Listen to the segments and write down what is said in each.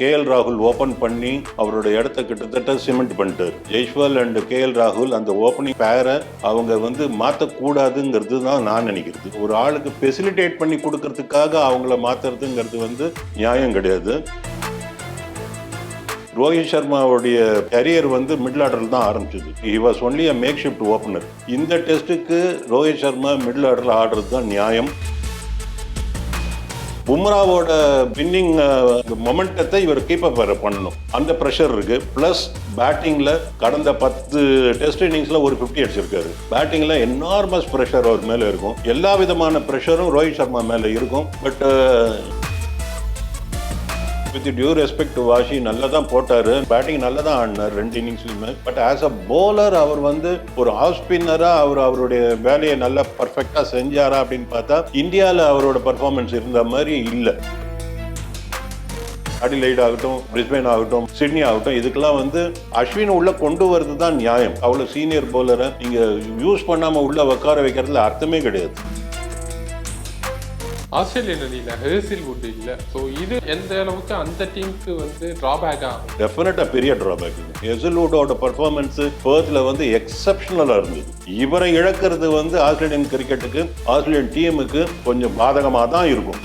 KL ராகுல் open பண்ணி அவரோட இடத்த கிட்டத்தட்ட சிமெண்ட் பண்ணிட்டார் ஜெய்ஸ்வால் அண்ட் கேஎல் ராகுல் அந்த ஓப்பனிங் பேரை அவங்க வந்து மாற்றக்கூடாதுங்கிறது தான் நான் நினைக்கிறது. ஒரு ஆளுக்கு ஃபெசிலிட்டேட் பண்ணி கொடுக்கறதுக்காக அவங்கள மாற்றுறதுங்கிறது வந்து நியாயம் கிடையாது. ரோஹித் சர்மாவுடைய கரியர் வந்து மிடில் ஆர்டரில் தான் ஆரம்பிச்சது. He was only a makeshift opener இந்த டெஸ்ட்டுக்கு ரோஹித் சர்மா மிடில் ஆர்டரில் ஆடுறது தான் நியாயம். பும்ராவோட வின்னிங் மொமெண்டத்தை இவர் கீப் அப் பண்ணணும். அந்த ப்ரெஷர் இருக்கு. ப்ளஸ் பேட்டிங்ல கடந்த பத்து டெஸ்ட் இன்னிங்ஸ்ல ஒரு ஃபிஃப்டி அடிச்சிருக்காரு. பேட்டிங்ல என்னார்மஸ் ப்ரெஷர் அவர் மேல இருக்கும். எல்லா விதமான ப்ரெஷரும் ரோஹித் சர்மா மேல இருக்கும். But with due respect to Washi நல்லா தான் போட்டார். பேட்டிங் நல்லா தான் ஆடினார் ரெண்டு இன்னிங்ஸ்லையுமே பட் ஆஸ் அ போலர் அவர் வந்து ஒரு ஆஃப் ஸ்பின்னராக அவர் அவருடைய வேலையை நல்லா பர்ஃபெக்டாக செஞ்சாரா அப்படின்னு பார்த்தா இந்தியாவில் அவரோட பர்ஃபார்மன்ஸ் இருந்த மாதிரி இல்லை. அடிலைட் ஆகட்டும் பிரிஸ்பேன் ஆகட்டும் சிட்னி ஆகட்டும் இதுக்கெல்லாம் வந்து அஸ்வின் உள்ள கொண்டு வரது தான் நியாயம். அவ்வளோ சீனியர் பவுலரை நீங்கள் யூஸ் பண்ணாமல் உள்ள உட்கார வைக்கிறதுல அர்த்தமே கிடையாது. ஆஸ்திரேலியன் அணியில் ஹெர்சில் வுட் இல்லை. ஸோ இது எந்த அளவுக்கு அந்த டீமுக்கு வந்து டிராபேக் ஆகும்? பெரிய ட்ராபேக் இது. எசலூடோட பர்ஃபார்மன்ஸ் பேர்த்தில் வந்து எக்ஸப்ஷனலாக இருந்தது. இவரை இழக்கிறது வந்து ஆஸ்திரேலியன் கிரிக்கெட்டுக்கு ஆஸ்திரேலியன் டீமுக்கு கொஞ்சம் பாதகமாக தான் இருக்கும்.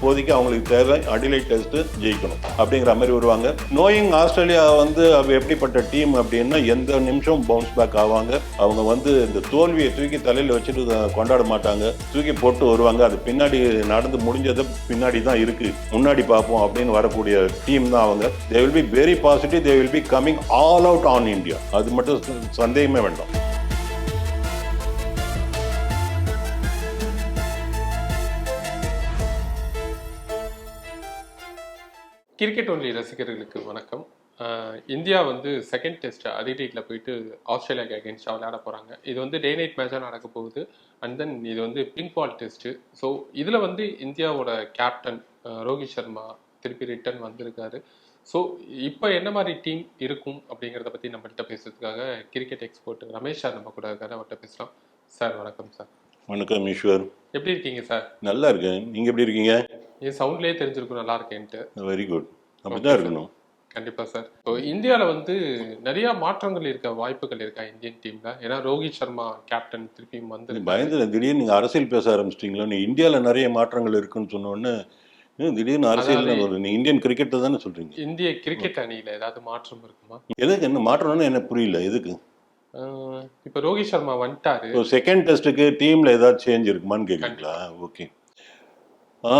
இப்போதைக்கு அவங்களுக்கு தேவை அடிலைட் டெஸ்ட் ஜெயிக்கணும் அப்படிங்கிற மாதிரி வருவாங்க. நோயிங் ஆஸ்திரேலியா வந்து எப்படிப்பட்ட டீம் அப்படின்னா எந்த நிமிஷம் பவுன்ஸ் பேக் ஆவாங்க. அவங்க வந்து இந்த தோல்வியை தூக்கி தலையில் வச்சுட்டு கொண்டாட மாட்டாங்க. தூக்கி போட்டு வருவாங்க. அது பின்னாடி நடந்து முடிஞ்சது பின்னாடி தான் இருக்கு. முன்னாடி பார்ப்போம் அப்படின்னு வரக்கூடிய டீம் தான் அவங்க. They will be very positive they will be coming all out on India அது மட்டும் சந்தேகமே வேண்டாம். கிரிக்கெட் ஒன்லி ரசிகர்களுக்கு வணக்கம். இந்தியா வந்து செகண்ட் டெஸ்ட் அதிடீட்டில் போயிட்டு ஆஸ்திரேலியாக்கு அகேன்ஸ்டாக விளையாட போகிறாங்க இது வந்து டே நைட் மேட்சாக நடக்க போகுது. அண்ட் தென் இது வந்து பிங்க் பால் டெஸ்ட்டு ஸோ இதில் வந்து இந்தியாவோட கேப்டன் ரோஹித் சர்மா திருப்பி ரிட்டர்ன் வந்திருக்காரு. ஸோ இப்போ என்ன மாதிரி டீம் இருக்கும் அப்படிங்கிறத பற்றி நம்மள்கிட்ட பேசுறதுக்காக கிரிக்கெட் எக்ஸ்போர்ட் ரமேஷ் சார் நம்ம கூட இருக்காரு. அவர்கிட்ட பேசலாம். சார் வணக்கம் சார். வணக்கம் ஈஸ்வர். எப்படி இருக்கீங்க சார்? நல்லா இருக்கேன். நீங்க எப்படி இருக்கீங்க? என் சவுண்ட்லேயே தெரிஞ்சிருக்கும் நல்லா இருக்கேன்ட்டு. வெரி குட் அப்படிதான் இருக்கணும். கண்டிப்பா சார் இப்போ இந்தியால வந்து நிறைய மாற்றங்கள் இருக்க வாய்ப்புகள் இருக்கா இந்தியன் டீம்ல ஏன்னா ரோஹித் சர்மா கேப்டன் திருப்பியும் வந்து பயந்து திடீர்னு நீங்க அரசியல் பேச ஆரம்பிச்சிட்டீங்களா? நீ இந்தியாவில் நிறைய மாற்றங்கள் இருக்குன்னு சொன்ன உடனே ஏன் திடீர்னு அரசியல் இந்தியன் கிரிக்கெட்டை தானே சொல்றீங்க? இந்திய கிரிக்கெட் அணியில ஏதாவது மாற்றம் இருக்குமா? எதுக்கு? என்ன மாற்றம்னு எனக்கு புரியல. எதுக்கு? இப்ப ரோஹித் சர்மா வந்துட்டாரு. செகண்ட் டெஸ்ட்டுக்கு டீம்ல ஏதாவது சேஞ்ச் இருக்குமான்னு கேட்குறீங்களா ஓகே ஆ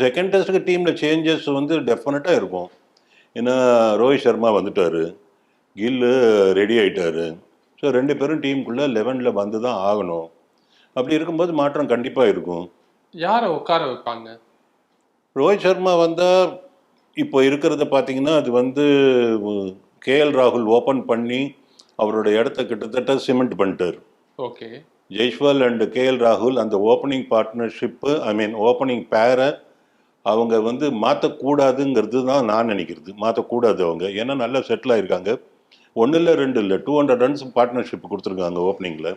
செகண்ட் டெஸ்ட்டுக்கு டீம்ல சேஞ்சஸ் வந்து டெஃபினட்டாக இருக்கும். ஏன்னா ரோஹித் சர்மா வந்துட்டாரு. கில்லு ரெடி ஆயிட்டாரு. ஸோ ரெண்டு பேரும் டீமுக்குள்ளே லெவனில் வந்து தான் ஆகணும். அப்படி இருக்கும்போது மாற்றம் கண்டிப்பாக இருக்கும். யாரை உட்கார வைப்பாங்க? ரோஹித் சர்மா வந்தால் இப்போ இருக்கிறத பார்த்தீங்கன்னா அது வந்து கேஎல் ராகுல் ஓப்பன் பண்ணி அவரோட இடத்த கிட்டத்தட்ட சிமெண்ட் பண்ணிட்டார். ஓகே. ஜெய்ஸ்வால் அண்ட் கேஎல் ராகுல் அந்த opening partnership I mean opening பேரை அவங்க வந்து மாற்றக்கூடாதுங்கிறது தான் நான் நினைக்கிறது. மாற்றக்கூடாது அவங்க. ஏன்னா நல்லா செட்டில் ஆகிருக்காங்க ஒன்றும் இல்லை ரெண்டு இல்லை டூ ஹண்ட்ரட் ரன்ஸ் பார்ட்னர்ஷிப் கொடுத்துருக்காங்க ஓப்பனிங்கில்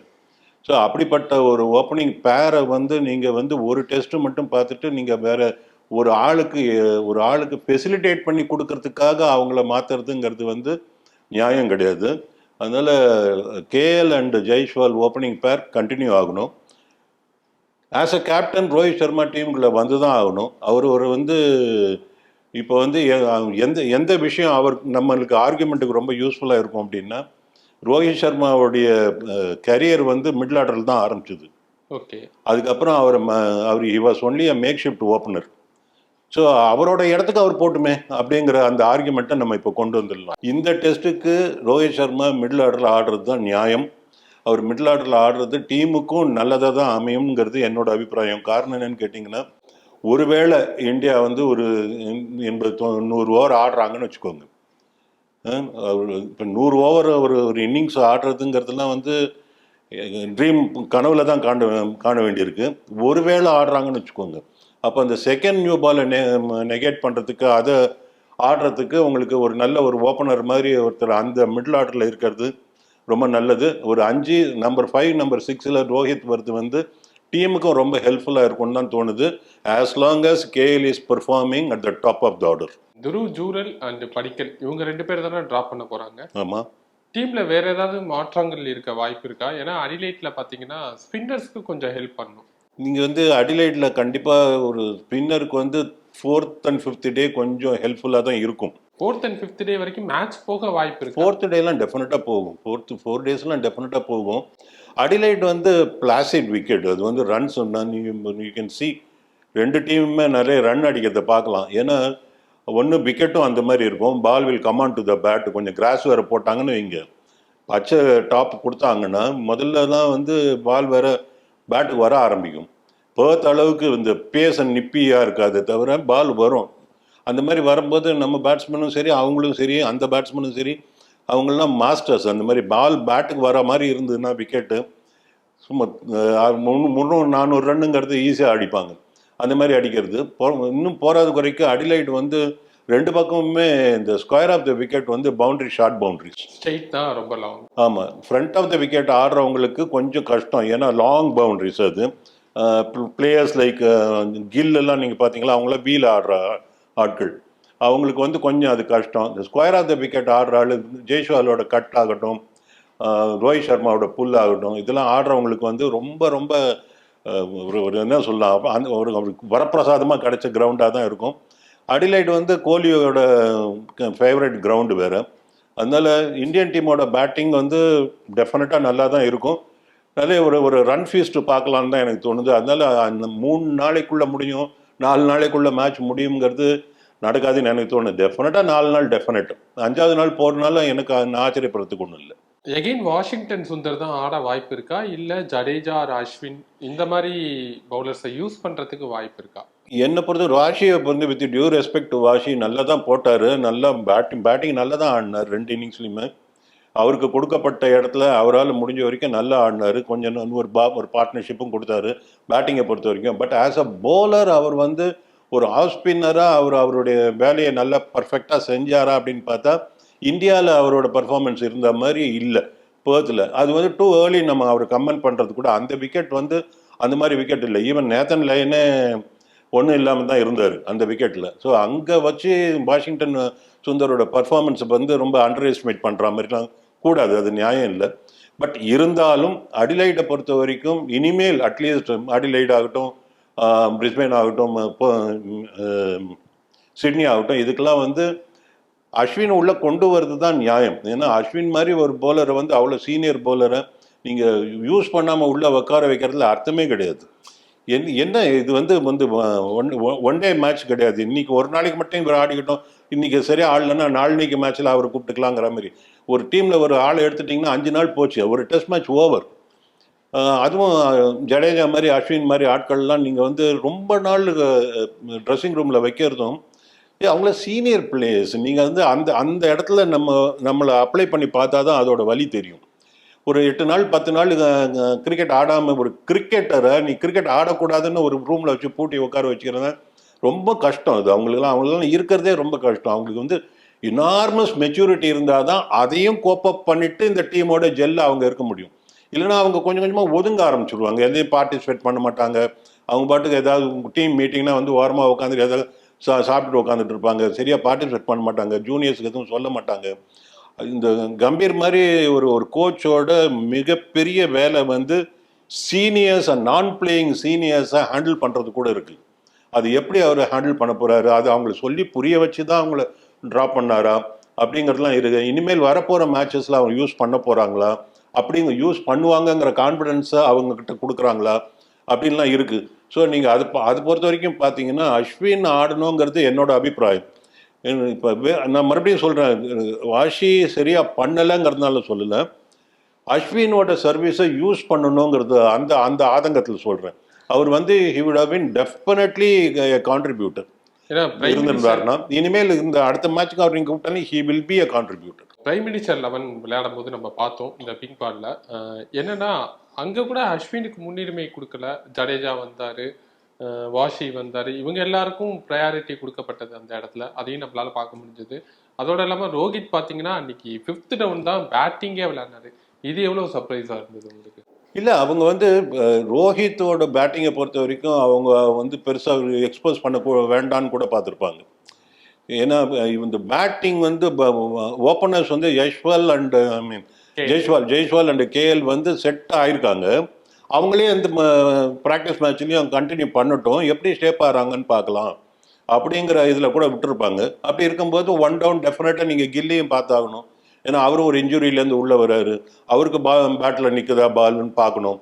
ஸோ அப்படிப்பட்ட ஒரு ஓப்பனிங் பேரை வந்து நீங்கள் வந்து ஒரு டெஸ்ட்டு மட்டும் பார்த்துட்டு நீங்கள் வேற ஒரு ஆளுக்கு ஒரு ஆளுக்கு ஃபெசிலிட்டேட் பண்ணி கொடுக்கறதுக்காக அவங்கள மாற்றுறதுங்கிறது வந்து நியாயம் கிடையாது. அதனால் KL and Jaiswal opening pair continue ஆகணும். As a captain Rohit Sharma டீமுக்குள்ள வந்து தான் ஆகணும். அவர் ஒரு வந்து இப்போ வந்து எந்த எந்த விஷயம் அவர் நம்மளுக்கு ஆர்குமெண்ட்டுக்கு ரொம்ப யூஸ்ஃபுல்லாக இருக்கும் அப்படின்னா ரோஹித் சர்மாவுடைய கரியர் வந்து மிடில் ஆர்டரில் தான் ஆரம்பிச்சது. ஓகே அதுக்கப்புறம் அவர் ம- அவர் he was only a makeshift opener so அவரோட இடத்துக்கு அவர் போட்டுமே அப்படிங்கிற அந்த ஆர்குமெண்ட்டை நம்ம இப்போ கொண்டு வந்துடலாம். இந்த டெஸ்ட்டுக்கு ரோஹித் சர்மா மிடில் ஆர்டரில் ஆடுறது தான் நியாயம். அவர் மிடில் ஆர்டரில் ஆடுறது டீமுக்கும் நல்லதாக தான் அமையும்ங்கிறது என்னோட அபிப்பிராயம். காரணம் என்னன்னு கேட்டிங்கன்னா ஒருவேளை இந்தியா வந்து ஒரு எண்பது தொ- நூறு ஓவர் ஆடுறாங்கன்னு வச்சுக்கோங்க. இப்போ நூறு ஓவர் ஒரு ஒரு இன்னிங்ஸ் ஆடுறதுங்கிறதுலாம் வந்து ட்ரீம் கனவுல தான் காண காண வேண்டியிருக்கு. ஒருவேளை ஆடுறாங்கன்னு வச்சுக்கோங்க. அப்போ அந்த செகண்ட் நியூ பாலை நெ நெகேட் பண்ணுறதுக்கு அதை ஆடுறதுக்கு உங்களுக்கு ஒரு நல்ல ஒரு ஓப்பனர் மாதிரி ஒருத்தர் அந்த மிடில் ஆர்டரில் இருக்கிறது ரொம்ப நல்லது. ஒரு அஞ்சு நம்பர் ஃபைவ் நம்பர் சிக்ஸில் ரோஹித் வருது வந்து டீமுக்கும் ரொம்ப ஹெல்ப்ஃபுல்லாக இருக்கும்னு தான் தோணுது. As long as KL is performing at the top of the order Dhruv Jurel and Padikkal இவங்க ரெண்டு பேர் தானே ட்ராப் பண்ண போறாங்க. ஆமாம் டீம்ல வேற ஏதாவது மாற்றங்கள் இருக்க வாய்ப்பு இருக்கா? ஏன்னா அடிலைட்ல பாத்தீங்கன்னா ஸ்பின்னர்ஸ்க்கு கொஞ்சம் ஹெல்ப் பண்ணும். நீங்கள் வந்து அடிலைட்டில் கண்டிப்பாக ஒரு ஸ்பின்னருக்கு வந்து ஃபோர்த் அண்ட் ஃபிஃப்த் டே கொஞ்சம் ஹெல்ப்ஃபுல்லாக தான் இருக்கும். ஃபோர்த் அண்ட் ஃபிஃப்த் டே வரைக்கும் மேட்ச் போக வாய்ப்பு இருக்கு. ஃபோர்த் டேலாம் டெஃபினட்டாக போகும். ஃபோர்த்து ஃபோர் டேஸ்லாம் டெஃபினட்டாக போகும். அடிலைட் வந்து பிளாசிட் விக்கெட் அது வந்து ரன்ஸ் யூ கேன் சி ரெண்டு டீமுமே நிறைய ரன் அடிக்கிறத பார்க்கலாம். ஏன்னா ஒன்று விக்கெட்டும் அந்த மாதிரி இருக்கும். Ball will come on to the bat கொஞ்சம் கிராஸ் வேறு போட்டாங்கன்னு வைங்க. பச்சை டாப் கொடுத்தாங்கன்னா முதல்ல தான் வந்து பால் வேற பேட்டுக்கு வர ஆரம்பிக்கும். பேர்த் அளவுக்கு இந்த பேசன் நிப்பியாக இருக்காது தவிர பால் வரும். அந்த மாதிரி வரும்போது நம்ம பேட்ஸ்மேனும் சரி அவங்களும் சரி அந்த பேட்ஸ்மேனும் சரி அவங்களாம் மாஸ்டர்ஸ் அந்த மாதிரி பால் பேட்டுக்கு வர மாதிரி இருந்ததுன்னா விக்கெட்டு சும்மா முந்நூறு நானூறு ரன்னுங்கிறது ஈஸியாக அடிப்பாங்க. அந்த மாதிரி அடிக்கிறது. போ- இன்னும் போராத குறைக்கு அடிலைட் வந்து ரெண்டு பக்கமுமே இந்த ஸ்கொயர் ஆஃப் த விக்கெட் வந்து பவுண்டரி ஷார்ட் பவுண்டரிஸ் ஸ்ட்ரெயிட் தான் ரொம்ப லாங் ஆமாம் ஃப்ரண்ட் ஆஃப் த விக்கெட் ஆடுறவங்களுக்கு கொஞ்சம் கஷ்டம். ஏன்னா லாங் பவுண்டரிஸ் அது. பிளேயர்ஸ் லைக் கில் எல்லாம் நீங்கள் பார்த்தீங்களா அவங்களாம் வீல் ஆடுற ஆட்கள். அவங்களுக்கு வந்து கொஞ்சம் அது கஷ்டம். இந்த ஸ்கொயர் ஆஃப் த விக்கெட் ஆடுற ஆள் ஜெய்ஷ்வாலோட கட் ஆகட்டும் ரோஹித் சர்மாவோட புல் ஆகட்டும் இதெல்லாம் ஆடுறவங்களுக்கு வந்து ரொம்ப ரொம்ப ஒரு ஒரு என்ன சொல்லலாம் அந்த ஒரு அவருக்கு வரப்பிரசாதமாக கிடைச்ச கிரவுண்டாக தான் இருக்கும். அடிலைட் வந்து கோலியோட ஃபேவரட் கிரவுண்டு வேறு. அதனால் இந்தியன் டீமோட பேட்டிங் வந்து டெஃபினட்டாக நல்லா தான் இருக்கும். நிறைய ஒரு ஒரு ரன் ஃபீஸ்ட்டு பார்க்கலான்னு தான் எனக்கு தோணுது. அதனால அந்த மூணு நாளைக்குள்ளே முடியும். நாலு நாளைக்குள்ள மேட்ச் முடியுங்கிறது நடக்காதுன்னு எனக்கு தோணுது. டெஃபினட்டாக நாலு நாள் டெஃபினட் அஞ்சாவது நாள் போகிறனால எனக்கு அது ஆச்சரியப்படுறதுக்கு ஒன்றும் இல்லை. எகைன் வாஷிங்டன் சுந்தர் தான் ஆட வாய்ப்பு இருக்கா? இல்ல ஜடேஜா அஸ்வின் இந்த மாதிரி பவுலர்ஸை யூஸ் பண்றதுக்கு வாய்ப்பு இருக்கா? என்னை பொறுத்த வாஷியை வந்து with due respect to Washi நல்லா தான் போட்டார். நல்லா பேட்டிங் பேட்டிங் நல்லா தான் ஆடினார். ரெண்டு இன்னிங்ஸ்லையுமே அவருக்கு கொடுக்கப்பட்ட இடத்துல அவரால் முடிஞ்ச வரைக்கும் நல்லா ஆடினார். கொஞ்சம் ஒரு பா ஒரு பார்ட்னர்ஷிப்பும் கொடுத்தாரு பேட்டிங்கை பொறுத்த வரைக்கும். பட் ஆஸ் அ போலர் அவர் வந்து ஒரு ஆஃப் ஸ்பின்னராக அவர் அவருடைய வேலையை நல்லா பர்ஃபெக்டாக செஞ்சாரா அப்படின்னு பார்த்தா இந்தியாவில் அவரோட பர்ஃபார்மன்ஸ் இருந்த மாதிரி இல்லை பேர்த்தில் அது வந்து டூ ஏர்லி நம்ம அவர் கமெண்ட் பண்ணுறது கூட. அந்த விக்கெட் வந்து அந்த மாதிரி விக்கெட் இல்லை. ஈவன் நேத்தன் லைனே ஒன்றும் இல்லாமல் தான் இருந்தார் அந்த விக்கெட்டில் ஸோ அங்கே வச்சு வாஷிங்டன் சுந்தரோட பர்ஃபார்மன்ஸை வந்து ரொம்ப அண்டர் எஸ்டிமேட் பண்ணுற மாதிரிலாம் கூடாது அது நியாயம் இல்லை. பட் இருந்தாலும் அடிலைட்டை பொறுத்த வரைக்கும் இனிமேல் அட்லீஸ்ட் அடிலைட் ஆகட்டும் பிரிஸ்பேன் ஆகட்டும் இப்போ, சிட்னி ஆகட்டும் இதுக்கெல்லாம் வந்து அஸ்வின் உள்ளே கொண்டு வர்றது தான் நியாயம். ஏன்னா அஸ்வின் மாதிரி ஒரு போலரை வந்து அவ்வளோ சீனியர் போலரை நீங்கள் யூஸ் பண்ணாமல் உள்ளே உட்கார வைக்கிறதுல அர்த்தமே கிடையாது. என் என்ன இது வந்து வந்து ஒன் ஒன் டே மேட்ச் கிடையாது. இன்னைக்கு ஒரு நாளைக்கு மட்டும் இவர் ஆடிக்கிட்டோம் இன்றைக்கி சரியாக ஆடலைன்னா நாளைக்கு மேட்ச்சில் அவரை கூப்பிட்டுக்கலாங்கிற மாதிரி. ஒரு டீமில் ஒரு ஆளை எடுத்துட்டிங்கன்னா அஞ்சு நாள் போச்சு. ஒரு டெஸ்ட் மேட்ச் ஓவர் அதுவும் ஜடேஜா மாதிரி அஸ்வின் மாதிரி ஆட்கள்லாம் நீங்கள் வந்து ரொம்ப நாள் ட்ரெஸ்ஸிங் ரூமில் வைக்கிறதும் அவங்கள சீனியர் பிளேயர்ஸ் நீங்கள் வந்து அந்த அந்த இடத்துல நம்ம நம்மளை அப்ளை பண்ணி பார்த்தா தான் அதோட வழி தெரியும். ஒரு எட்டு நாள் பத்து நாள் கிரிக்கெட் ஆடாமல் ஒரு கிரிக்கெட்டரை நீ கிரிக்கெட் ஆடக்கூடாதுன்னு ஒரு ரூமில் வச்சு பூட்டி உட்கார வச்சுக்கிறத ரொம்ப கஷ்டம். அது அவங்களுக்குலாம் அவங்களுக்குலாம் இருக்கிறதே ரொம்ப கஷ்டம். அவங்களுக்கு வந்து இனார்மஸ் மெச்சூரிட்டி இருந்தால் தான் அதையும் கோப்பப் பண்ணிட்டு இந்த டீமோட ஜெல்ல அவங்க இருக்க முடியும். இல்லைனா அவங்க கொஞ்சம் கொஞ்சமாக ஒதுங்க ஆரம்பிச்சிடுவாங்க எதையும் பார்ட்டிசிபேட் பண்ண மாட்டாங்க. அவங்க பாட்டுக்கு ஏதாவது டீம் மீட்டிங்னா வந்து ஓரமாக உட்காந்து ஏதாவது சா சாப்பிட்டுட்டு உட்காந்துட்டு இருப்பாங்க. சரியாக பார்ட்டிசிபேட் பண்ண மாட்டாங்க. ஜூனியர்ஸுக்கு எதுவும் சொல்ல மாட்டாங்க. இந்த கம்பீர் மாதிரி ஒரு ஒரு கோச்சோட மிகப்பெரிய வேலை வந்து சீனியர்ஸ் அண்ட் நான் பிளேயிங் சீனியர்ஸை ஹேண்டில் பண்ணுறது கூட இருக்குது அது எப்படி அவர் ஹேண்டில் பண்ண போகிறாரு அது அவங்கள சொல்லி புரிய வச்சு தான் அவங்கள ட்ராப் பண்ணாரா? அப்படிங்கிறதுலாம் இருக்குது இனிமேல் வரப்போகிற மேட்சஸில் அவங்க யூஸ் பண்ண போகிறாங்களா அப்படிங்க யூஸ் பண்ணுவாங்கங்கிற கான்ஃபிடென்ஸை அவங்க கிட்ட கொடுக்குறாங்களா? அப்படின்லாம் இருக்குது ஸோ நீங்கள் அது அது பொறுத்த வரைக்கும் பார்த்தீங்கன்னா அஸ்வின் ஆடணுங்கிறது என்னோட அபிப்பிராயம். இப்போ நான் மறுபடியும் சொல்கிறேன் வாஷி சரியாக பண்ணலைங்கிறதுனால சொல்லலை. அஸ்வினோட சர்வீஸை யூஸ் பண்ணணுங்கிறது அந்த அந்த ஆதங்கத்தில் சொல்கிறேன் அவர் வந்து he would have been definitely contributor இருந்திருந்தாருன்னா இனிமேல் இந்த அடுத்த மேட்ச்க்கு அவர் நீங்கள் கூப்பிட்டாலும் he will be a contributor prime minister eleven விளையாடும் போது நம்ம பார்த்தோம் இந்த பிங்க் பால்ல என்னன்னா அங்க கூட அஸ்வினுக்கு முன்னுரிமை கொடுக்கல. ஜடேஜா வந்தாரு வாஷி வந்தாரு. இவங்க எல்லாருக்கும் ப்ரையாரிட்டி கொடுக்கப்பட்டது அந்த இடத்துல. அதையும் நம்மளால பார்க்க முடிஞ்சது. அதோட இல்லாம ரோஹித் பாத்தீங்கன்னா அன்னைக்கு ஃபிஃப்த் டவுன் தான் பேட்டிங்கே விளையாடினாரு. இது எவ்வளவு சர்ப்ரைஸா இருந்தது உங்களுக்கு? இல்லை அவங்க வந்து ரோஹித்தோட பேட்டிங்கை பொறுத்த வரைக்கும் அவங்க வந்து பெருசாக எக்ஸ்போஸ் பண்ண வேண்டான்னு கூட பார்த்துருப்பாங்க. ஏன்னா இந்த பேட்டிங் வந்து ஓப்பனர்ஸ் வந்து Yashwal and I mean Jaiswal Jaiswal and KL வந்து செட் ஆயிருக்காங்க. அவங்களே இந்த ப்ராக்டிஸ் மேட்ச்லேயும் கண்டினியூ பண்ணட்டும். எப்படி ஸ்டேப் ஆகிறாங்கன்னு பார்க்கலாம். அப்படிங்கிற இதில் கூட விட்டுருப்பாங்க. அப்படி இருக்கும்போது ஒன் டவுன் டெஃபினட்டாக நீங்கள் கில்லியும் பார்த்தாகணும். ஏன்னா அவரும் ஒரு இன்ஜுரியிலேருந்து உள்ளே வராரு அவருக்கு பா பேட்டில் நிற்குதா பால்னு பார்க்கணும்.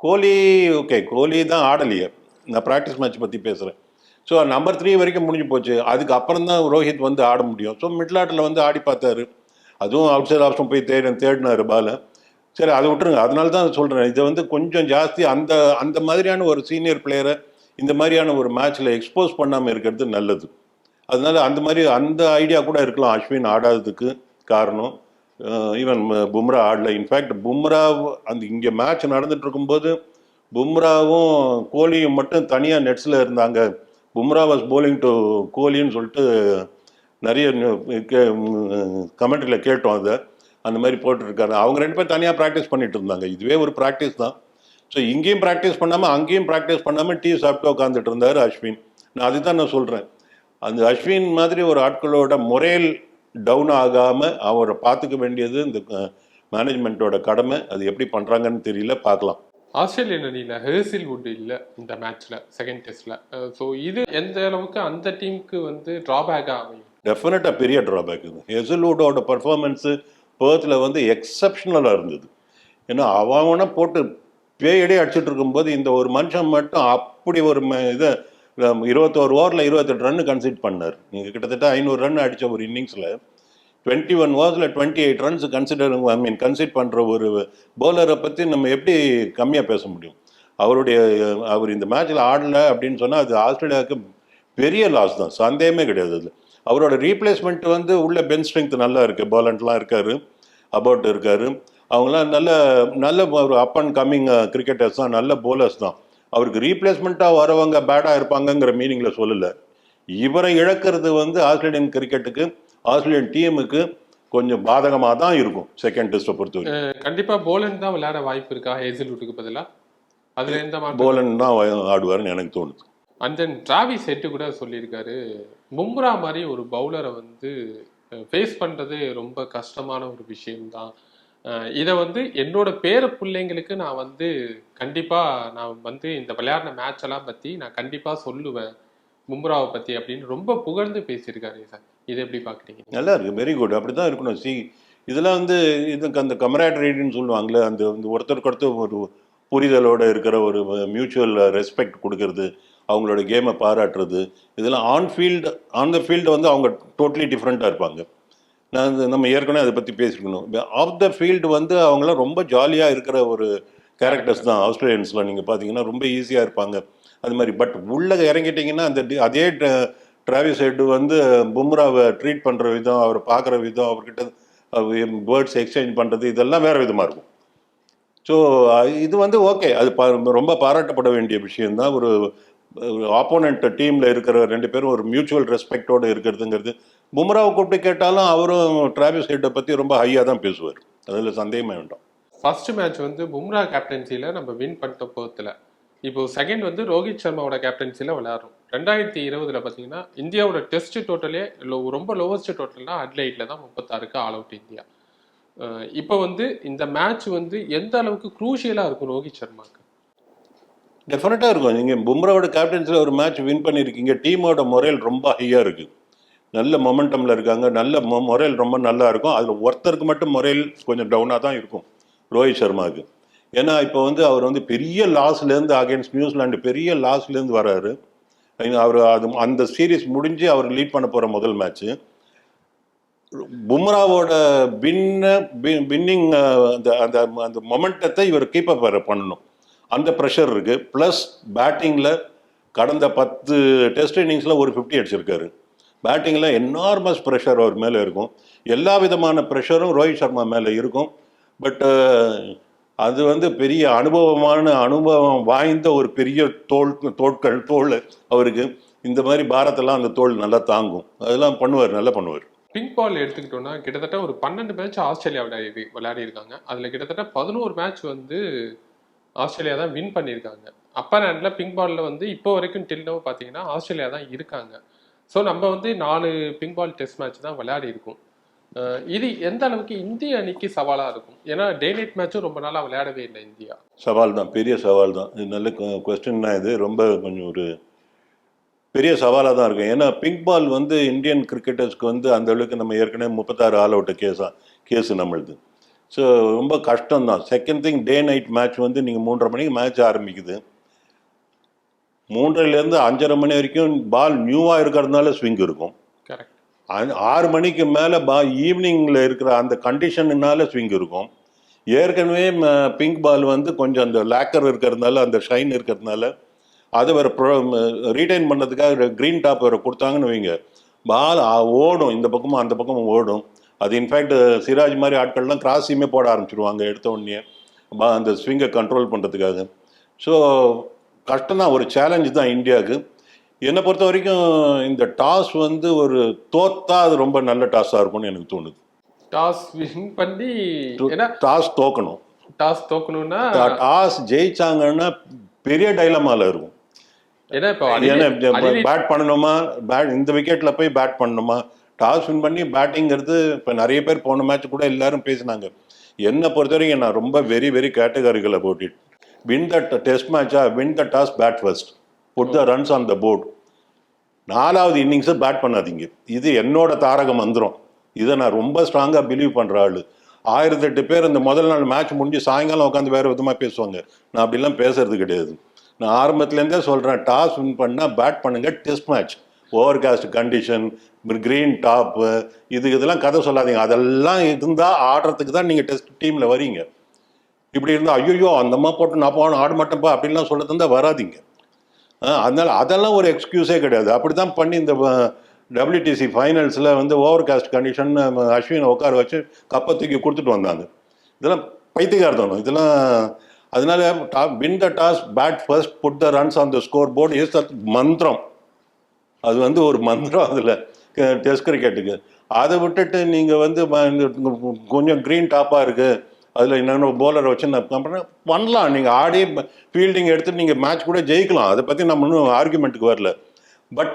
கோலி. ஓகே கோலி தான் ஆடலையே. நான் ப்ராக்டிஸ் மேட்ச் பற்றி பேசுகிறேன் ஸோ நம்பர் த்ரீ வரைக்கும் முடிஞ்சு போச்சு. அதுக்கு அப்புறம் தான் ரோஹித் வந்து ஆட முடியும். ஸோ மிட்லாட்டில் வந்து ஆடி பார்த்தாரு. அதுவும் அவுட் சைட் ஆப்ஷன் போய் தேடி தேடினாரு பாலை. சரி அதை விட்டுருங்க. அதனால தான் சொல்கிறேன் இதை வந்து கொஞ்சம் ஜாஸ்தி அந்த அந்த மாதிரியான ஒரு சீனியர் பிளேயரை இந்த மாதிரியான ஒரு மேட்ச்சில் எக்ஸ்போஸ் பண்ணாமல் இருக்கிறது நல்லது. அதனால அந்த மாதிரி அந்த ஐடியா கூட இருக்கலாம். அஸ்வின் ஆடாததுக்கு காரணம். ஈவன் பும்ரா ஆடல. இன்ஃபேக்ட் பும்ரா அந்த இங்கே மேட்ச் நடந்துட்டு இருக்கும்போது பும்ராவும் கோலியும் மட்டும் தனியாக நெட்ஸில் இருந்தாங்க. பும்ரா வாஸ் போலிங் டு கோலின்னு சொல்லிட்டு நிறைய கமெண்ட்ரியில் கேட்டோம் அதை. அந்த மாதிரி போட்டுருக்காரு. அவங்க ரெண்டு பேரும் தனியாக ப்ராக்டிஸ் பண்ணிட்டு இருந்தாங்க. இதுவே ஒரு ப்ராக்டிஸ் தான். ஸோ இங்கேயும் ப்ராக்டிஸ் பண்ணாமல் அங்கேயும் ப்ராக்டிஸ் பண்ணாமல் டீ சாப்பிட்டு உட்காந்துட்டு இருந்தார் அஸ்வின். நான் அதுதான் நான் சொல்கிறேன் அந்த அஸ்வின் மாதிரி ஒரு ஆட்களோட முறையில் டவுன் ஆகாமல் அவரை பார்த்துக்க வேண்டியது இந்த மேனேஜ்மெண்ட்டோட கடமை. அது எப்படி பண்ணுறாங்கன்னு தெரியல. பார்க்கலாம். ஆஸ்திரேலியன் அணியில் ஹெர்சில் வுட் இல்லை இந்த மேட்ச்ல செகண்ட் டெஸ்ட்ல ஸோ இது எந்த அளவுக்கு அந்த டீமுக்கு வந்து டிராபேக்காக அமையும்? டெஃபினட்டாக பெரிய ட்ராபேக் இது. ஹெசல்வுட்டோட பர்ஃபார்மன்ஸு பேர்த்தில் வந்து எக்ஸப்ஷனலாக இருந்தது. ஏன்னா அவனை போட்டு பேயடே அடிச்சிட்டு இருக்கும்போது இந்த ஒரு மனுஷன் மட்டும் அப்படி ஒரு இதை இருபத்தோரு ஓவரில் இருபத்தெட்டு ரன் கன்சிட் பண்ணார். நீங்கள் கிட்டத்தட்ட ஐநூறு ரன் அடித்த ஒரு இன்னிங்ஸில் twenty one ஓவர்ஸில் twenty eight runs consider I mean consider பண்ணுற ஒரு பவுலரை பற்றி நம்ம எப்படி கம்மியாக பேச முடியும்? அவருடைய அவர் இந்த மேட்ச்சில் ஆடல அப்படின்னு சொன்னால் அது ஆஸ்திரேலியாவுக்கு பெரிய லாஸ் தான். சந்தேகமே கிடையாது அதில். அவரோட ரீப்ளேஸ்மெண்ட் வந்து உள்ள பென் ஸ்ட்ரென்த் நல்லா இருக்குது பாலண்ட்லாம் இருக்கார் அபவுட் இருக்கார். அவங்களாம் நல்ல நல்ல ஒரு அப் அண்ட் கம்மிங் கிரிக்கெட்டர்ஸ் தான் நல்ல போலர்ஸ் தான். அவருக்கு ரீப்ளேஸ்மெண்ட்டாக வரவங்க பேடாக இருப்பாங்கங்கிற மீனிங்கில் சொல்லலை. இவரை இழக்கிறது வந்து ஆஸ்திரேலியன் கிரிக்கெட்டுக்கு ஆஸ்திரேலியன் டீமுக்கு கொஞ்சம் பாதகமாக தான் இருக்கும் செகண்ட் டெஸ்ட்டை பொறுத்தவரைக்கும். அஹ் கண்டிப்பா போலன் தான் விளையாட வாய்ப்பு இருக்கா ஹேசில் வுட்டுக்கு பதிலா? அதுல எந்த மாற்றம் போலன் தான் ஆடுவார்னு எனக்கு தோணுது. அண்ட் தென் டிராவிஸ் ஹெட்டு கூட சொல்லியிருக்காரு பும்ரா மாதிரி ஒரு பவுலரை வந்து ஃபேஸ் பண்ணுறது ரொம்ப கஷ்டமான ஒரு விஷயம்தான். இதை வந்து என்னோட பேர பிள்ளைங்களுக்கு நான் வந்து கண்டிப்பாக நான் வந்து இந்த விளையாடின மேட்ச் எல்லாம் பற்றி நான் கண்டிப்பாக சொல்லுவேன். மும்ராவை பற்றி அப்படின்னு ரொம்ப புகழ்ந்து பேசியிருக்காரு சார் இதை எப்படி பார்க்குறீங்க நல்லா இருக்கு. வெரி குட் அப்படி தான் இருக்கணும். சி இதெல்லாம் வந்து இதுக்கு அந்த கமராட்ரின்னு சொல்லுவாங்களே அந்த வந்து ஒருத்தருக்கு ஒருத்தர் ஒரு புரிதலோட இருக்கிற ஒரு மியூச்சுவல் ரெஸ்பெக்ட் கொடுக்கறது அவங்களோட கேமை பாராட்டுறது இதெல்லாம் on field on the field வந்து அவங்க டோட்டலி டிஃப்ரெண்ட்டாக இருப்பாங்க. நான் வந்து நம்ம ஏற்கனவே அதை பற்றி பேசிக்கணும் ஆஃப் த ஃபீல்டு வந்து அவங்களாம் ரொம்ப ஜாலியாக இருக்கிற ஒரு கேரக்டர்ஸ் தான். ஆஸ்திரேலியன்ஸில் நீங்கள் பார்த்தீங்கன்னா ரொம்ப ஈஸியாக இருப்பாங்க. அது மாதிரி. பட் உள்ளே இறங்கிட்டிங்கன்னா அந்த அதே டிராவிஸ் ஹெட்டு வந்து பும்ராவை ட்ரீட் பண்ணுற விதம் அவரை பார்க்குற விதம் அவர்கிட்ட வேர்ட்ஸ் எக்ஸ்சேஞ்ச் பண்ணுறது இதெல்லாம் வேறு விதமாக இருக்கும். ஸோ இது வந்து ஓகே அது பா ரொம்ப பாராட்டப்பட வேண்டிய விஷயந்தான் ஒரு ஆப்போனண்ட் டீமில் இருக்கிற ரெண்டு பேரும் ஒரு மியூச்சுவல் ரெஸ்பெக்டோடு இருக்கிறதுங்கிறது பும்ராவை கூப்பிட்டு கேட்டாலும் அவரும் டிராவிஸ் ஹெட்டை பற்றி ரொம்ப ஹையாக தான் பேசுவார். அதில் சந்தேகமே வேண்டாம் ஃபர்ஸ்ட் மேட்ச் வந்து பும்ரா கேப்டன்சியில் நம்ம வின் பண்ணிட்ட போத்தில் இப்போ செகண்ட் வந்து ரோஹித் சர்மாவோட கேப்டன்சியில் விளையாடுறோம். ரெண்டாயிரத்தி இருபதுல பார்த்தீங்கன்னா இந்தியாவோட டெஸ்ட் டோட்டலே ரொம்ப லோவஸ்ட் டோட்டல்னா அட்லைட்டில் தான் முப்பத்தாறுக்கு ஆல் அவுட் இந்தியா. இப்போ வந்து இந்த மேட்ச் வந்து எந்த அளவுக்கு குரூஷியலாக இருக்கும் ரோஹித் சர்மாக்கு? டெஃபினட்டாக இருக்கும். நீங்கள் பும்ராவோட கேப்டன்சியில் ஒரு மேட்ச் வின் பண்ணியிருக்கீங்க டீமோட முறையில் ரொம்ப ஹையாக இருக்குது நல்ல மொமெண்டமில் இருக்காங்க. நல்ல முறையில் ரொம்ப நல்லா இருக்கும். அதில் ஒருத்தருக்கு மட்டும் முறையில் கொஞ்சம் டவுனாக தான் இருக்கும். ரோஹித் சர்மாவுக்கு. ஏன்னா இப்போ வந்து அவர் வந்து பெரிய லாஸ்லேருந்து அகைன்ஸ்ட் நியூசிலாண்டு பெரிய லாஸ்லேருந்து வராரு. அவர் அது அந்த சீரீஸ் முடிஞ்சு அவர் லீட் பண்ண போகிற முதல் மேட்ச்சு பும்ராவோட பின்ன பின்னிங் அந்த அந்த அந்த மொமெண்டத்தை இவர் கீப் அப் பண்ணணும். அந்த ப்ரெஷர் இருக்குது ப்ளஸ் பேட்டிங்கில் கடந்த பத்து டெஸ்ட் இன்னிங்ஸில் ஒரு ஃபிஃப்டி அடிச்சிருக்காரு. பேட்டிங்கில் என்னார்மஸ் ப்ரெஷர் அவர் மேலே இருக்கும். எல்லா விதமான ப்ரெஷரும் ரோஹித் சர்மா மேலே இருக்கும். பட்டு uh, அது வந்து பெரிய அனுபவமான அனுபவம் வாய்ந்த ஒரு பெரிய தோல் தோட்கள் தோல் அவருக்கு. இந்த மாதிரி பாரத்தெல்லாம் அந்த தோல் நல்லா தாங்கும். அதெல்லாம் பண்ணுவார் நல்லா பண்ணுவார். பிங்க் பால் எடுத்துக்கிட்டோம்னா கிட்டத்தட்ட ஒரு பன்னெண்டு மேட்ச் ஆஸ்திரேலியா விளையாடி விளையாடி இருக்காங்க அதில் கிட்டத்தட்ட பதினோரு மேட்ச் வந்து ஆஸ்திரேலியா தான் வின் பண்ணியிருக்காங்க. அப்பர் ஹேண்டில் பிங்க் பாலில் வந்து இப்போ வரைக்கும் டில்லவும் பார்த்தீங்கன்னா ஆஸ்திரேலியா தான் இருக்காங்க. ஸோ நம்ம வந்து நாலு பிங்க் பால் டெஸ்ட் மேட்ச் தான் விளையாடி இருக்கோம். இது எந்த அளவுக்கு இந்திய அணிக்கு சவாலாக இருக்கும்? ஏன்னா டே நைட் மேட்சும் ரொம்ப நாளாக விளையாடவே இல்லை இந்தியா. சவால் தான். பெரிய சவால் தான். இது நல்ல கொஸ்டின் தான் இது. ரொம்ப கொஞ்சம் ஒரு பெரிய சவாலாக தான் இருக்கும். ஏன்னா பிங்க் பால் வந்து இந்தியன் கிரிக்கெட்டர்ஸ்க்கு வந்து அந்த அளவுக்கு நம்ம ஏற்கனவே முப்பத்தாறு ஆல் அவுட் கேஸா கேஸு நம்மளுது. ஸோ ரொம்ப கஷ்டம் தான். Second thing day night match வந்து நீங்கள் மூன்றரை மணிக்கு மேட்ச் ஆரம்பிக்குது. மூன்றரைலேருந்து அஞ்சரை மணி வரைக்கும் பால் நியூவாக இருக்கிறதுனால ஸ்விங் இருக்கும். ஆறு மணிக்கு மேலே பா ஈவினிங்கில் இருக்கிற அந்த கண்டிஷனுனால ஸ்விங் இருக்கும். ஏற்கனவே பிங்க் பால் வந்து கொஞ்சம் அந்த லேக்கர் இருக்கிறதுனால அந்த ஷைன் இருக்கிறதுனால அதை வேறு ப்ரோ ரீடைன் பண்ணதுக்காக க்ரீன் டாப் வேறு கொடுத்தாங்கன்னு வைங்க. பால் ஓடும். இந்த பக்கமும் அந்த பக்கமும் ஓடும். அது இன்ஃபேக்ட் சிராஜ் மாதிரி ஆட்கள்லாம் கிராஸையுமே போட ஆரம்பிச்சிருவாங்க எடுத்த உடனே. அந்த ஸ்விங்கை கண்ட்ரோல் பண்ணுறதுக்காக ஸோ கஷ்டம் தான் ஒரு சேலஞ்சு தான் இந்தியாவுக்கு. என்னை பொறுத்த வரைக்கும் இந்த டாஸ் வந்து ஒரு தோத்தா அது ரொம்ப நல்ல டாஸாக இருக்கும்னு எனக்கு தோணுது. டாஸ் வின் பண்ணி ஏன்னா டாஸ் தோக்கணும். டாஸ் தோக்கணும்னா டாஸ் ஜெயிச்சாங்கன்னா பெரிய டைலமால இருக்கும். ஏன்னா இப்போ பேட் பண்ணணுமா? பேட் இந்த விக்கெட்ல போய் பேட் பண்ணணுமா? டாஸ் வின் பண்ணி பேட்டிங்கிறது இப்போ நிறைய பேர் போன மேட்ச் கூட எல்லாரும் பேசினாங்க. என்னை பொறுத்த வரைக்கும் நான் ரொம்ப வெரி வெரி கேட்டகரிகளை போட்டிட்டு வின் த டெஸ்ட் மேட்சா win the toss bat first put the runs on the board நாலாவது இன்னிங்ஸை பேட் பண்ணாதீங்க. இது என்னோட தாரக மந்திரம். இதை நான் ரொம்ப ஸ்ட்ராங்காக பிலீவ் பண்ணுற ஆள். ஆயிரத்தெட்டு பேர் இந்த முதல் நாள் மேட்ச் முடிஞ்சு சாயங்காலம் உட்காந்து வேறு விதமாக பேசுவாங்க. நான் அப்படிலாம் பேசுறது கிடையாது. நான் ஆரம்பத்துலேருந்தே சொல்கிறேன் டாஸ் வின் பண்ணால் பேட் பண்ணுங்கள் test match overcast condition green top இது இதெல்லாம் கதை சொல்லாதீங்க. அதெல்லாம் இருந்தால் ஆடுறதுக்கு தான் நீங்கள் டெஸ்ட் டீமில் வரீங்க. இப்படி இருந்தால் ஐயோ அந்தம்மா போட்டு நான் போன ஆட மாட்டேன்ப்பா அப்படின்லாம் சொல்ல இருந்தால் வராதீங்க. ஆ, அதெல்லாம் ஒரு எக்ஸ்கியூஸே கிடையாது. அப்படி தான் பண்ணி இந்த டபிள்யூடிசி ஃபைனல்ஸில் வந்து ஓவர் காஸ்ட் கண்டிஷன் அஸ்வினை உட்கார வச்சு கப்பை தூக்கி கொடுத்துட்டு வந்தாங்க. இதெல்லாம் பைத்தியகார்த்தனம் இதெல்லாம் அதனால top win the toss bat first put the runs on the scoreboard is that மந்திரம். அது வந்து ஒரு மந்திரம் அதில் டெஸ்ட் கிரிக்கெட்டுக்கு அதை விட்டுட்டு நீங்கள் வந்து இந்த கொஞ்சம் க்ரீன் டாப்பாக இருக்குது அதில் என்னென்ன போலரை வச்சு நான் பண்ணலாம். நீங்கள் ஆடி ஃபீல்டிங் எடுத்து நீங்கள் மேட்ச் கூட ஜெயிக்கலாம். அதை பற்றி நம்ம இன்னும் ஆர்குமெண்ட்டுக்கு வரல. பட்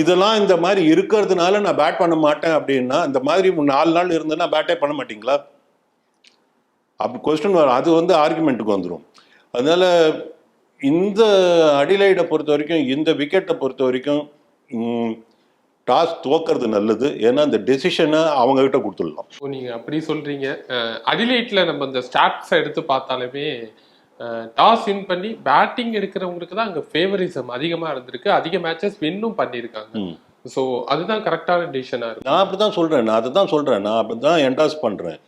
இதெல்லாம் இந்த மாதிரி இருக்கிறதுனால நான் பேட் பண்ண மாட்டேன் அப்படின்னா இந்த மாதிரி நாலு நாள் இருந்ததுன்னா பேட்டே பண்ண மாட்டிங்களா? அப்போ கொஸ்டின் வரும் அது வந்து ஆர்குமெண்ட்டுக்கு வந்துடும் அதனால இந்த அடிலைடை பொறுத்த வரைக்கும் இந்த விக்கெட்டை பொறுத்த வரைக்கும் டாஸ் துவக்கிறது நல்லது. ஏன்னா அந்த டெசிஷனை அவங்க கிட்ட கொடுத்துடலாம். ஓ, நீங்க அப்படி சொல்றீங்க. அஹ், அடிலைட்ல நம்ம இந்த ஸ்டாட்ஸ் எடுத்து பார்த்தாலுமே டாஸ் வின் பண்ணி பேட்டிங் எடுக்கிறவங்களுக்கு தான் அங்க ஃபேவரிசம் அதிகமா இருந்திருக்கு. அதிக மேட்சஸ் வின்னும் பண்ணியிருக்காங்க. ஸோ அதுதான் கரெக்டான டிசிஷனா இருக்கும். நான் அப்படி தான் சொல்கிறேன் நான் அதை தான் சொல்கிறேன் நான் அப்படி தான் என்டாஸ் பண்ணுறேன்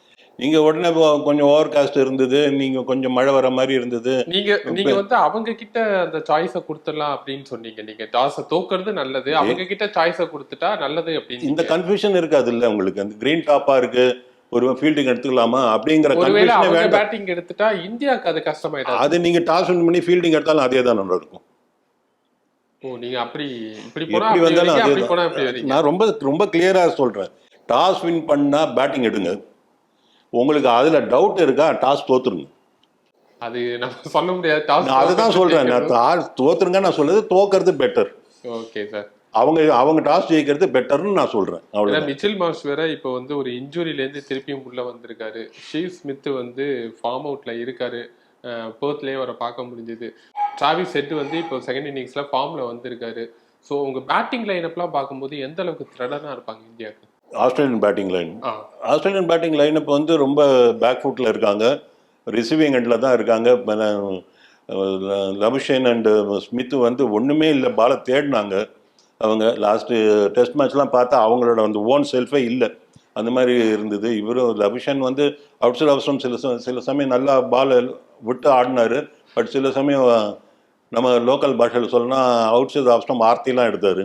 நீங்கள் உடனே கொஞ்சம் ஓவர் காஸ்ட் இருந்தது. நீங்கள் கொஞ்சம் மழை வர மாதிரி இருந்தது. நீங்க நீங்க வந்து அவங்க கிட்ட அந்த சாய்ஸை கொடுத்துடலாம் அப்படின்னு சொன்னீங்க. நீங்க டாஸை தோக்குறது நல்லது. அவங்க கிட்ட சாய்ஸை கொடுத்துட்டா நல்லது அப்படின்னு இந்த கன்ஃபியூஷன் இருக்காது இல்லை உங்களுக்கு? அந்த க்ரீன் டாப்பாக இருக்குது ஒரு ஃபீல்டிங் எடுத்துக்கலாமா? அப்படிங்கிற கன்ஃபியூஷனே பேட்டிங் எடுத்துட்டா இந்தியாவுக்கு அது கஷ்டமாயிடாது. அது நீங்கள் டாஸ் வின் பண்ணி ஃபீல்டிங் எடுத்தாலும் அதே தான் நல்லா இருக்கும். ஓ நீங்க அப்படி இப்படி போனா அப்படி வந்தாலும் நான் ரொம்ப ரொம்ப கிளியராக சொல்கிறேன் டாஸ் வின் பண்ணால் பேட்டிங் எடுங்க. உங்களுக்கு அதில் டவுட் இருக்கா டாஸ் தோத்துருங்க. அது நம்ம சொல்ல முடியாது டாஸ் நான் அதை தான் சொல்கிறேன் நான் டாஸ் தோத்துருங்க நான் சொல்றது தோக்கிறது பெட்டர் ஓகே சார் அவங்க அவங்க டாஸ் ஜெயிக்கிறது பெட்டர்னு நான் சொல்கிறேன் ஏன்னா அவ்வளோ மிச்சில் மார்ஷ் வேற இப்போ வந்து ஒரு இன்ஜுரியில இருந்து திருப்பியும் உள்ள வந்திருக்காரு. ஷீவ் ஸ்மித் வந்து ஃபார்ம் அவுட்ல இருக்காரு. பேர்த்லேயே அவரை பார்க்க முடிஞ்சது. டிராவிஸ் செட் வந்து இப்போ செகண்ட் இன்னிங்ஸ்ல ஃபார்ம்ல வந்திருக்காரு. ஸோ உங்க பேட்டிங் லைனப்லாம் பார்க்கும்போது எந்த அளவுக்கு த்ரெடனா இருப்பாங்க இந்தியாவுக்கு? Australian batting line Australian batting lineup வந்து ரொம்ப பேக் ஃபுட்டில் இருக்காங்க ரிசீவிங் எண்டில் தான் இருக்காங்க. லபுஷேன் அண்டு ஸ்மித் வந்து ஒன்றுமே இல்லை. பாலை தேடினாங்க. அவங்க லாஸ்ட்டு டெஸ்ட் மேட்ச்லாம் பார்த்தா அவங்களோட அந்த ஓன் செல்ஃபே இல்லை. அந்த மாதிரி இருந்தது. இவரும் லபுஷன் வந்து அவுட் சைட் அவசரம் சில சில சமயம் நல்லா பால் விட்டு ஆடினாரு. பட் சில சமயம் நம்ம லோக்கல் பாஷையில் சொல்லணும்னா அவுட் சைட் அவசரம் ஆர்த்திலாம் எடுத்தார்.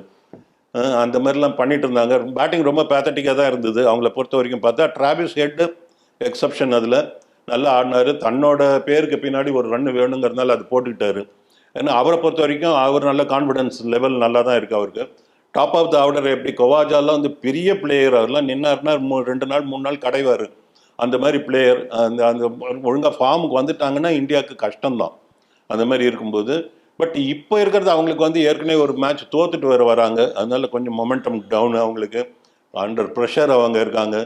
அந்த மாதிரிலாம் பண்ணிட்டு இருந்தாங்க பேட்டிங் ரொம்ப பேத்தட்டிக்காக தான் இருந்தது. அவங்கள பொறுத்த வரைக்கும் பார்த்தா டிராவிஸ் ஹெட்டு எக்ஸப்ஷன் அதில். நல்லா ஆடினார். தன்னோட பேருக்கு பின்னாடி ஒரு ரன் வேணுங்கிறதுனால அது போட்டுக்கிட்டாரு. ஏன்னா அவரை பொறுத்த வரைக்கும் அவர் நல்ல கான்ஃபிடன்ஸ் லெவல் நல்லா தான் இருக்குது அவருக்கு. டாப் ஆஃப் த ஆர்டர் எப்படி? கொவாஜாலாம் வந்து பெரிய பிளேயர் அதெல்லாம் நின்னார்னா மூ- ரெண்டு நாள் மூணு நாள் கடைவார். அந்த மாதிரி பிளேயர் அந்த அந்த ஒழுங்காக ஃபார்முக்கு வந்துட்டாங்கன்னா இந்தியாவுக்கு கஷ்டம்தான். அந்த மாதிரி இருக்கும்போது பட் இப்போ இருக்கிறது அவங்களுக்கு வந்து ஏற்கனவே ஒரு மேட்ச் தோத்துட்டு வர வராங்க. அதனால கொஞ்சம் மொமெண்டம் டவுன் அவங்களுக்கு. அண்டர் ப்ரெஷர் அவங்க இருக்காங்க.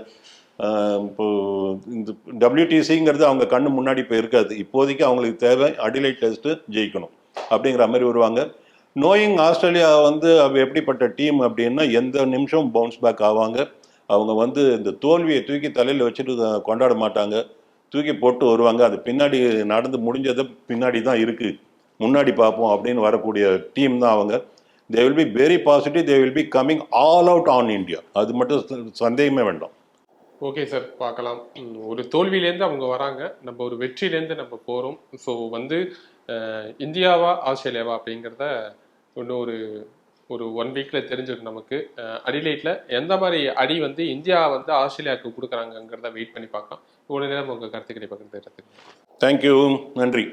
இப்போது இப்போ இந்த டபிள்யூடிசிங்கிறது அவங்க கண்ணு முன்னாடி இப்போ இருக்காது. இப்போதைக்கு அவங்களுக்கு தேவை அடிலைட் டெஸ்ட்டு ஜெயிக்கணும் அப்படிங்கிற மாதிரி வருவாங்க. நோயிங் ஆஸ்திரேலியா வந்து அவ எப்படிப்பட்ட டீம் அப்படின்னா எந்த நிமிஷம் பவுன்ஸ் பேக் ஆவாங்க. அவங்க வந்து இந்த தோல்வியை தூக்கி தலையில் வச்சுட்டு கொண்டாட மாட்டாங்க. தூக்கி போட்டு வருவாங்க. அது பின்னாடி நடந்து முடிஞ்சது பின்னாடி தான் இருக்குது முன்னாடி பார்ப்போம் அப்படின்னு வரக்கூடிய டீம் தான் அவங்க. They will be very positive they will be coming all out on India அது மட்டும் சந்தேகமே வேண்டாம். ஓகே சார் பார்க்கலாம். ஒரு தோல்வியிலேருந்து அவங்க வராங்க. நம்ம ஒரு வெற்றியிலேருந்து நம்ம போகிறோம் ஸோ வந்து இந்தியாவா ஆஸ்திரேலியாவா அப்படிங்கிறத இன்னும் ஒரு ஒரு ஒன் வீக்கில் தெரிஞ்சிடும் நமக்கு. அடிலைட்டில் எந்த மாதிரி அடி வந்து இந்தியா வந்து ஆஸ்திரேலியாவுக்கு கொடுக்குறாங்கங்கிறத வெயிட் பண்ணி பார்க்கலாம். இவ்வளோ நேரம் உங்கள் கருத்துக்களை பகிர்ந்து தேங்க்யூ நன்றி.